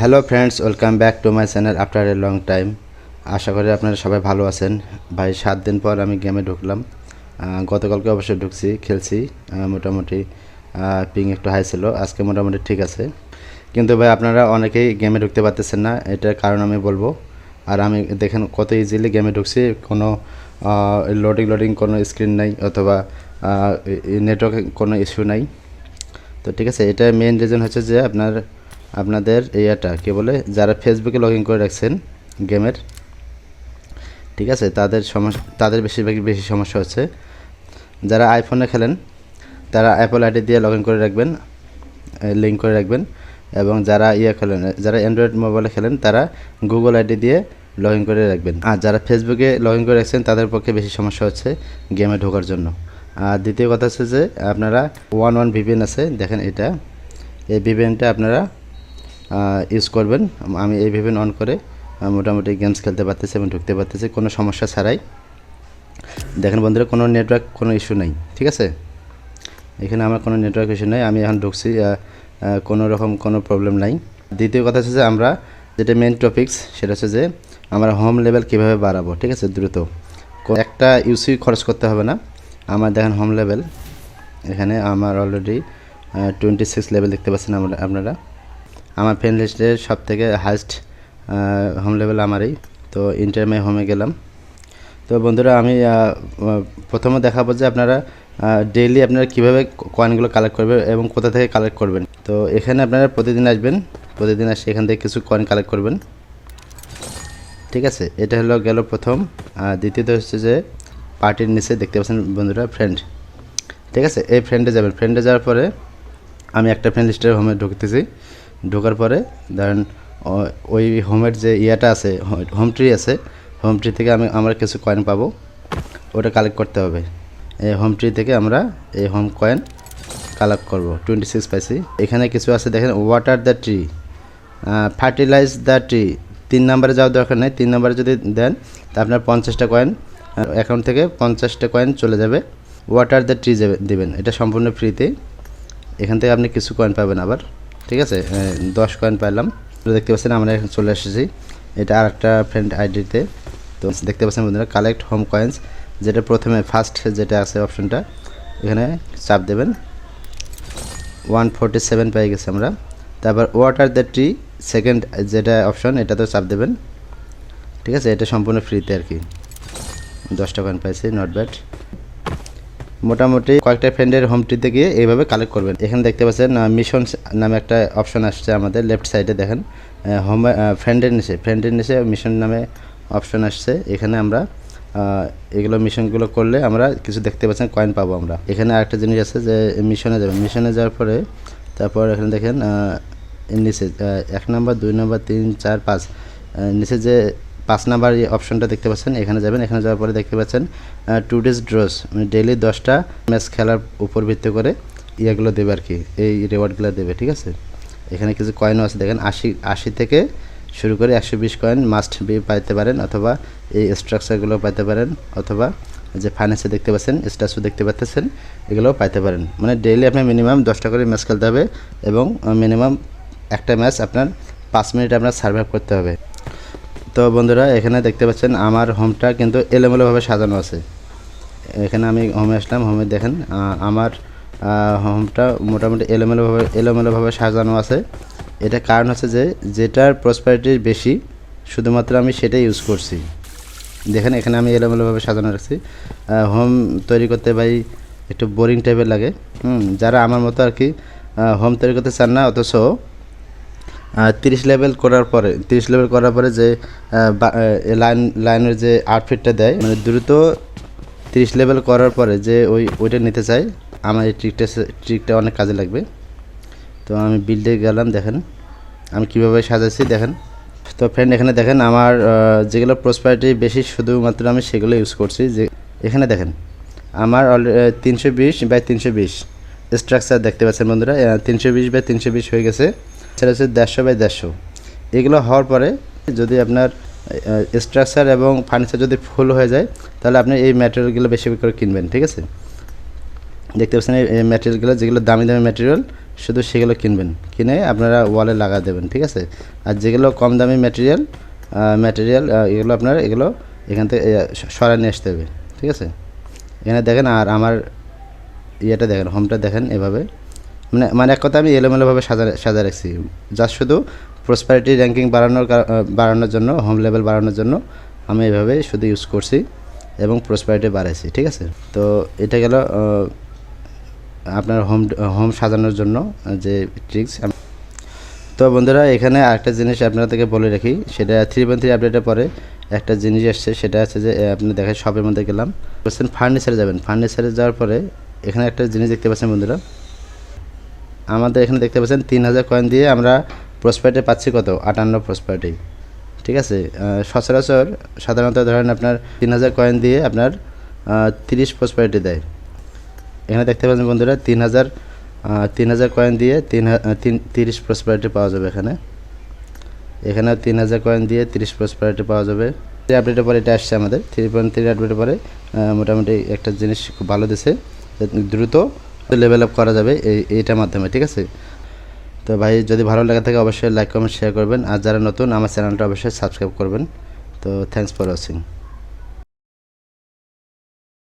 Hello friends welcome back to my channel after a long time আশা করি আপনারা সবাই ভালো আছেন। ভাই, সাত দিন পর আমি গেমে ঢুকলাম। গতকালকে অবশ্যই ঢুকছি, খেলছি। মোটামুটি পিং একটু হাই ছিল। আজকে মোটামুটি ঠিক আছে। কিন্তু ভাই, আপনারা অনেকেই গেমে ঢুকতে পারতেছেন না। এটার কারণ আমি বলব। আর আমি দেখেন কত ইজিলি গেমে ঢুকছি। কোনো লোডিং লোডিং কোনো স্ক্রিন নাই অথবা নেটওয়ার্কে কোনো ইস্যু নাই। তো ঠিক আছে এটা মেন রিজন হচ্ছে যে আপনার আপনাদের ইয়েটা কী বলে, যারা ফেসবুকে লগ ইন করে রাখছেন গেমের, ঠিক আছে, তাদের সমস্যা, তাদের বেশিরভাগই বেশি সমস্যা হচ্ছে। যারা আইফোনে খেলেন, তারা অ্যাপল আইডি দিয়ে লগ ইন করে রাখবেন লিঙ্ক করে রাখবেন, এবং যারা ইয়ে খেলেন যারা অ্যান্ড্রয়েড মোবাইলে খেলেন, তারা গুগল আইডি দিয়ে লগ ইন করে রাখবেন। আর যারা ফেসবুকে লগ ইন করে রাখছেন, তাদের পক্ষে বেশি সমস্যা হচ্ছে গেমে ঢোকার জন্য। আর দ্বিতীয় কথা হচ্ছে যে, আপনারা ওয়ান ওয়ান ভিপিএন আছে, দেখেন এটা, এই ভিপিএনটা আপনারা ইউজ করবেন। আমি এই ভিপিএন অন করে মোটামুটি গেমস খেলতে পারতেছি এবং ঢুকতে পারতেছি, কোনো সমস্যা ছাড়াই। দেখেন বন্ধুরা, কোনো নেটওয়ার্ক কোনো ইস্যু নেই, ঠিক আছে? এখানে আমার কোনো নেটওয়ার্ক ইস্যু নেই, আমি এখন ঢুকছি কোনো রকম কোনো প্রবলেম নাই। দ্বিতীয় কথা হচ্ছে যে আমরা যেটা মেন টপিকস সেটা হচ্ছে যে আমরা হোম লেভেল কীভাবে বাড়াবো, ঠিক আছে? দ্রুত। একটা ইউসি খরচ করতে হবে না। আমার দেখেন হোম লেভেল এখানে আমার অলরেডি টোয়েন্টি সিক্স লেভেল দেখতে পাচ্ছেন আপনারা। আমার ফ্রেন্ড লিস্টের সব থেকে হাইস্ট হোম লেভেল আমারই। তো ইন্টারমে হোমে গেলাম। তো বন্ধুরা, আমি প্রথমে দেখাবো যে আপনারা ডেইলি আপনারা কীভাবে কয়েনগুলো কালেক্ট করবেন এবং কোথা থেকে কালেক্ট করবেন। তো এখানে আপনারা প্রতিদিন আসবেন। প্রতিদিন আসে এখান থেকে কিছু কয়েন কালেক্ট করবেন। ঠিক আছে? এটা হলো গেল প্রথম। দ্বিতীয়ত হচ্ছে যে পার্টির নিচে দেখতে পাচ্ছেন বন্ধুরা ফ্রেন্ড ঠিক আছে? এই ফ্রেন্ডে যাবেন। ফ্রেন্ডে যাওয়ার পরে আমি একটা ফ্রেন্ড লিস্টের হোমে ঢুকতেছি। ঢোকার পরে, ধরেন ওই হোমের যে ইয়েটা আছে হোম ট্রি আছে, হোম ট্রি থেকে আমি, আমরা কিছু কয়েন পাবো। ওটা কালেক্ট করতে হবে। এই হোম ট্রি থেকে আমরা এই হোম কয়েন কালেক্ট করব। টোয়েন্টি সিক্স পাইছি। এখানে কিছু আছে, দেখেন water the tree fertilize the tree তিন নম্বরে যাওয়ার দরকার নেই। তিন নম্বরে যদি দেন, তা আপনার পঞ্চাশটা কয়েন অ্যাকাউন্ট থেকে পঞ্চাশটা কয়েন চলে যাবে। ওয়াটার দ্য ট্রি দেবেন। এটা সম্পূর্ণ ফ্রিতে এখান থেকে আপনি কিছু কয়েন পাবেন আবার। ঠিক আছে? দশ কয়েন পাইলাম। দেখতে পাচ্ছেন আমরা এখন চলে এসেছি। এটা আর একটা ফ্রেন্ড আইডিতে তো। দেখতে পাচ্ছেন বন্ধুরা কালেক্ট হোম কয়েন্স যেটা প্রথমে ফার্স্ট যেটা আছে অপশনটা এখানে চাপ দেবেন। ওয়ান ফোরটি সেভেন পেয়ে গেছি আমরা। তারপর ওয়াটার দ্য ট্রি সেকেন্ড যেটা অপশন এটাতেও চাপ দেবেন। ঠিক আছে? এটা সম্পূর্ণ ফ্রিতে আর কি। দশটা কয়েন পাইছি নট ব্যাড মোটামুটি কয়েকটা ফ্রেন্ডের হোমটিতে গিয়ে এইভাবে কালেক্ট করবেন। এখানে দেখতে পাচ্ছেন মিশন নামে একটা অপশন আসছে আমাদের লেফট সাইডে দেখেন। হোম ফ্রেন্ডের নিচে ফ্রেন্ডের নিচে মিশন নামে অপশন আসছে। এখানে আমরা এগুলো মিশনগুলো করলে আমরা কিছু দেখতে পাচ্ছেন কয়েন পাবো আমরা। এখানে আরেকটা জিনিস আছে যে মিশনে যাবেন। মিশনে যাওয়ার পরে, তারপর এখানে দেখেন নিচে এক নাম্বার দুই নাম্বার তিন, চার, পাঁচ নিচে যে পাঁচ নাম্বার এই অপশনটা দেখতে পাচ্ছেন, এখানে যাবেন, এখানে যাওয়ার পরে দেখতে পাচ্ছেন টু ডেজ ড্রস মানে ডেলি দশটা ম্যাচ খেলার উপর ভিত্তি করে ইয়েগুলো দেবে আর কি, এই রেওয়ার্ডগুলো দেবে, ঠিক আছে? এখানে কিছু কয়েনও আছে, দেখেন, আশি আশি থেকে শুরু করে একশো বিশ কয়েন মাস্ট বি পাইতে পারেন, অথবা এই স্ট্রাকচারগুলো পাইতে পারেন, অথবা যে ফাইন্যান্সে দেখতে পাচ্ছেন স্ট্যাচু দেখতে পাচ্ছেন, এগুলোও পাইতে পারেন। মানে ডেইলি আপনার মিনিমাম দশটা করে ম্যাচ খেলতে হবে এবং মিনিমাম একটা ম্যাচ আপনার পাঁচ মিনিট আপনার সার্ভাইভ করতে হবে। তো বন্ধুরা, এখানে দেখতে পাচ্ছেন আমার হোমটা কিন্তু এলোমেলোভাবে সাজানো আছে। এখানে আমি হোমে আসলাম, হোমে দেখেন আমার হোমটা মোটামুটি এলোমেলোভাবে এলোমেলোভাবে সাজানো আছে। এটা কারণ হচ্ছে যে, যেটার প্রসপারিটি বেশি, শুধুমাত্র আমি সেটাই ইউজ করছি। দেখেন, এখানে আমি এলোমেলোভাবে সাজানো রাখছি। হোম তৈরি করতে ভাই একটু বোরিং টাইপের লাগে। হুম, যারা আমার মতো আর কি হোম তৈরি করতে চান না, অথচ তিরিশ লেভেল করার পরে, তিরিশ লেভেল করার পরে যে লাইন লাইনের যে আউটফিটটা দেয় মানে দ্রুত তিরিশ লেভেল করার পরে যে ওই, ওইটা নিতে চাই, আমার এই ট্রিকটা ট্রিকটা অনেক কাজে লাগবে। তো আমি বিল্ডে গেলাম, দেখেন, আমি কীভাবে সাজাচ্ছি দেখেন। তো ফ্রেন্ড এখানে দেখেন, আমার যেগুলো প্রসপারিটি বেশি, শুধুমাত্র আমি সেগুলো ইউজ করছি, যে, এখানে দেখেন, আমার তিনশো বিশ বাই তিনশো বিশ স্ট্রাকচার দেখতে পাচ্ছেন বন্ধুরা তিনশো বিশ বাই তিনশো বিশ হয়ে গেছে। সেটা হচ্ছে দেড়শো বাই দেড়শো। এগুলো হওয়ার পরে যদি আপনার স্ট্রাকচার এবং ফার্নিচার যদি ফুল হয়ে যায়, তাহলে আপনি এই ম্যাটেরিয়ালগুলো বেশি করে কিনবেন, ঠিক আছে? দেখতে পাচ্ছেন এই ম্যাটেরিয়ালগুলো যেগুলো দামি দামি ম্যাটেরিয়াল শুধু সেগুলো কিনবেন। কিনে আপনারা ওয়ালে লাগা দেবেন, ঠিক আছে? আর যেগুলো কম দামি ম্যাটেরিয়াল ম্যাটেরিয়াল এগুলো আপনার, এগুলো এখান থেকে সরাই নিয়ে আসতে হবে, ঠিক আছে? এখানে দেখেন, আর আমার ইয়েটা দেখেন হোমটা দেখেন এভাবে। মানে মানে এক কথা আমি এলোমেলোভাবে সাজা সাজা রাখছি। জাস্ট শুধু প্রসপারিটি র্যাঙ্কিং বাড়ানোর বাড়ানোর জন্য হোম লেভেল বাড়ানোর জন্য আমি এভাবে শুধু ইউজ করছি এবং প্রসপারিটি বাড়াইছি, ঠিক আছে? তো এটা গেল আপনার হোম হোম সাজানোর জন্য যে ট্রিক্স তো বন্ধুরা, এখানে আরেকটা জিনিস আপনাদেরকে বলে রাখি, সেটা থ্রি পয়েন্ট থ্রি আপডেটের পরে একটা জিনিস আসছে সেটা আছে যে আপনি দেখেন শপের মধ্যে গেলাম। বলছেন ফার্নিচারে যাবেন। ফার্নিচারে যাওয়ার পরে এখানে একটা জিনিস দেখতে পাচ্ছেন বন্ধুরা। আমাদের এখানে দেখতে পাচ্ছেন তিন হাজার কয়েন দিয়ে আমরা প্রসপার্টি পাচ্ছি কত? আটান্ন প্রসপার্টি ঠিক আছে? সচরাচর সাধারণত ধরেন আপনার তিন হাজার কয়েন দিয়ে আপনার তিরিশ প্রসপার্টি দেয়। এখানে দেখতে পাচ্ছেন বন্ধুরা, তিন হাজার তিন হাজার কয়েন দিয়ে তিন তিন, তিরিশ প্রসপারিটি পাওয়া যাবে এখানে। এখানে তিন হাজার কয়েন দিয়ে তিরিশ প্রসপারিটি পাওয়া যাবে। থ্রি আপডেটের পরে এটা আসছে আমাদের। থ্রি পয়েন্ট থ্রি আপডেটের পরে মোটামুটি একটা জিনিস খুব ভালো দিছে। দ্রুত লেভেল আপ করা যাবে এই, এইটার মাধ্যমে, ঠিক আছে? তো ভাই, যদি ভালো লাগে থাকে অবশ্যই লাইক কমেন্ট শেয়ার করবেন। আর যারা নতুন, আমার চ্যানেলটা অবশ্যই সাবস্ক্রাইব করবেন। তো থ্যাংকস ফর ওয়াচিং